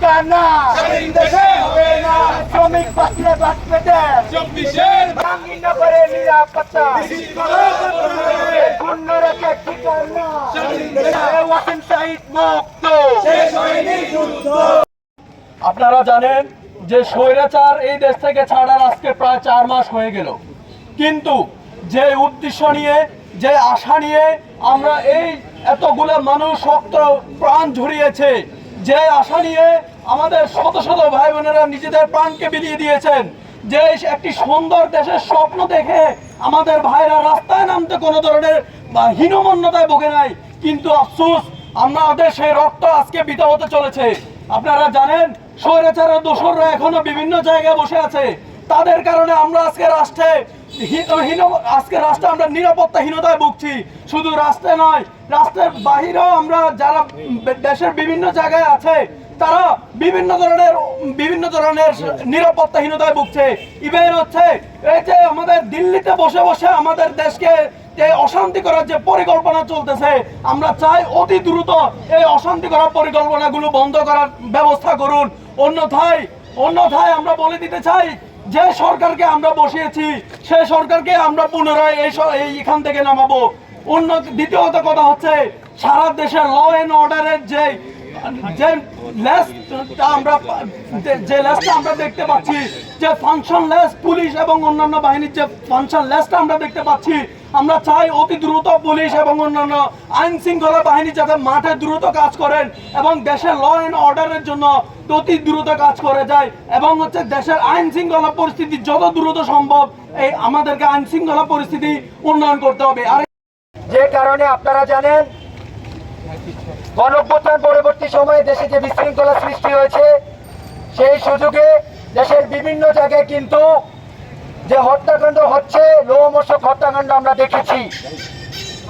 ঠিকানা হবে না। শ্রমিক দেশ চব্বিশের জাহাঙ্গীরনগরে নিরাপত্তা। রেখে ঠিকানা স্বাধীন দেশে ওয়াসিম শহীদ মুক্ত। আপনারা জানেন যে স্বৈরাচার এই দেশ থেকে ছাড়ার আজকে প্রায় চার মাস হয়ে গেল। কিন্তু যে উদ্দেশ্য নিয়ে যে আশা নিয়ে আমরা এই এতগুলো মানুষ শক্ত প্রাণ ঝরিয়েছে যে আশা নিয়ে আমাদের শত শত ভাই বোনেরা নিজেদের প্রাণকে বিলিয়ে দিয়েছেন, যে একটি সুন্দর দেশের স্বপ্ন দেখে আমাদের ভাইরা রাস্তায় নামতে কোনো ধরনের হীনমন্যতায় ভোগে নাই, কিন্তু আফসোস, আমাদের সেই রক্ত আজকে বিতা হতে চলেছে। আপনারা জানেন, স্বৈরাচারের দোসররা এখনও বিভিন্ন জায়গায় বসে আছে। তাদের কারণে আমরা আজকে রাষ্ট্রে আজকে রাষ্ট্রে আমরা নিরাপত্তাহীনতায় ভুগছি। শুধু রাষ্ট্রে নয়, রাষ্ট্রের বাহিরেও আমরা যারা দেশের বিভিন্ন জায়গায় আছে, তারা বিভিন্ন ধরনের বিভিন্ন ধরনের নিরাপত্তাহীনতায় ভুগছে। ইভেন হচ্ছে এই যে আমাদের দিল্লিতে বসে বসে আমাদের দেশকে এই অশান্তি করার যে পরিকল্পনা চলতেছে, আমরা চাই অতি দ্রুত এই অশান্তি করার পরিকল্পনাগুলো বন্ধ করার ব্যবস্থা করুন। অন্যথায় অন্যথায় আমরা বলে দিতে চাই যে সরকারকে আমরা বসিয়েছি, সে সরকারকে আমরা পুনরায় এই এখান থেকে নামাবো। অন্য দ্বিতীয়ত কথা হচ্ছে, সারা দেশের ল অ্যান্ড অর্ডারের যে যে লেসটা আমরা যে- লেসটা আমরা দেখতে পাচ্ছি, যে ফাংশন লেস পুলিশ এবং অন্যান্য বাহিনীর যে ফাংশন লেসটা আমরা দেখতে পাচ্ছি, আমরা চাই অতি দ্রুত পুলিশ এবং অন্যান্য আইন শৃঙ্খলা বাহিনী যাতে মাঠে দ্রুত কাজ করেন এবং দেশের ল অ্যান্ড অর্ডারের জন্য অতি দ্রুত কাজ করে যায় এবং হচ্ছে দেশের আইন শৃঙ্খলা পরিস্থিতি যত দ্রুত সম্ভব এই আমাদেরকে আইন শৃঙ্খলা পরিস্থিতি উন্নয়ন করতে হবে। আর যে কারণে আপনারা জানেন গণঅভ্যুত্থান পরবর্তী সময়ে দেশে যে বিশৃঙ্খলা সৃষ্টি হয়েছে, সেই সুযোগে দেশের বিভিন্ন জায়গায় কিন্তু যে হত্যাকাণ্ড হচ্ছে, লোমশক হত্যাকাণ্ড আমরা দেখেছি।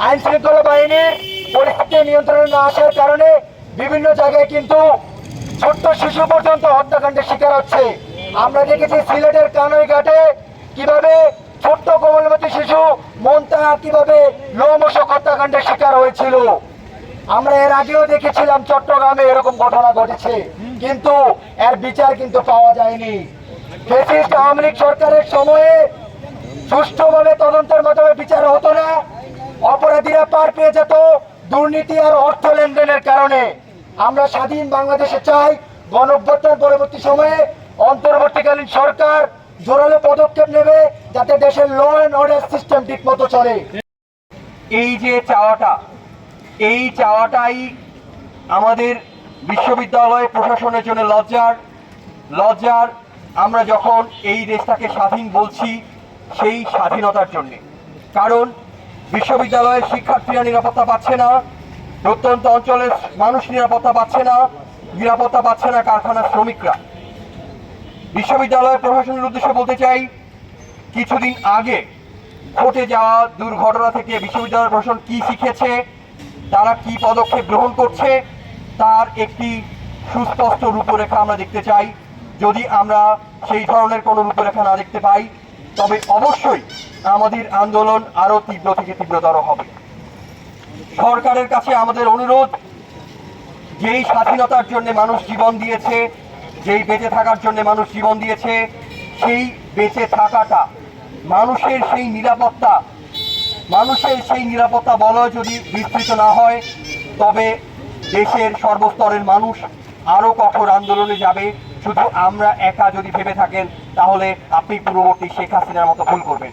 আইন শৃঙ্খলা বাহিনীর পরিস্থিতি নিয়ন্ত্রণে না আসার কারণে বিভিন্ন জায়গায় কিন্তু ছোট্ট শিশু পর্যন্ত হত্যাকাণ্ডের শিকার হচ্ছে। আমরা দেখেছি সিলেটের কানই ঘাটে কীভাবে ছোট্ট কোমলমতি শিশু মনতা কীভাবে লোমশক হত্যাকাণ্ডের শিকার হয়েছিল। আমরা এর আগেও দেখেছিলাম চট্টগ্রামে এরকম ঘটনা ঘটেছে। কিন্তু এর বিচার কিন্তু পাওয়া যায়নি। ফেসিস্ট আওয়ামী লীগ সরকারের সময়ে সুষ্ঠুভাবে তদন্তের মাধ্যমে বিচার হতো না। অপরাধীরা পার পেয়ে যেত দুর্নীতি আর অর্থ লেনদেনের কারণে। আমরা স্বাধীন বাংলাদেশে চাই গণঅভ্যুত্থান পরবর্তী সময়ে অন্তর্বর্তীকালীন সরকার জোরালো পদক্ষেপ নেবে যাতে দেশের ল অ্যান্ড অর্ডার সিস্টেম ঠিক মতো চলে। এই যে চাওয়াটা এই চাওয়াটাই আমাদের বিশ্ববিদ্যালয় প্রশাসনের জন্য লজ্জার। লজ্জার আমরা যখন এই দেশটাকে স্বাধীন বলছি সেই স্বাধীনতার জন্য। কারণ বিশ্ববিদ্যালয়ের শিক্ষার্থীরা নিরাপত্তা পাচ্ছে না, প্রত্যন্ত অঞ্চলের মানুষ নিরাপত্তা পাচ্ছে না, নিরাপত্তা পাচ্ছে না কারখানার শ্রমিকরা। বিশ্ববিদ্যালয় প্রশাসনের উদ্দেশ্যে বলতে চাই, কিছুদিন আগে ঘটে যাওয়া দুর্ঘটনা থেকে বিশ্ববিদ্যালয় প্রশাসন কি শিখেছে তারা কি পদক্ষেপ গ্রহণ করছে তার একটি সুস্পষ্ট রূপরেখা আমরা দেখতে চাই। যদি আমরা সেই ধরনের কোনো রূপরেখা না দেখতে পাই, তবে অবশ্যই আমাদের আন্দোলন আরও তীব্র থেকে তীব্রতর হবে। সরকারের কাছে আমাদের অনুরোধ, যেই স্বাধীনতার জন্য মানুষ জীবন দিয়েছে, যেই বেঁচে থাকার জন্য মানুষ জীবন দিয়েছে, সেই বেঁচে থাকাটা, মানুষের সেই নিরাপত্তা মানুষের সেই নিরাপত্তা বলয় যদি বিস্তৃত না হয়, তবে দেশের সর্বস্তরের মানুষ আরও কঠোর আন্দোলনে যাবে। শুধু আমরা একা যদি ভেবে থাকেন, তাহলে আপনি পূর্ববর্তী শেখ হাসিনার মতো ভুল করবেন।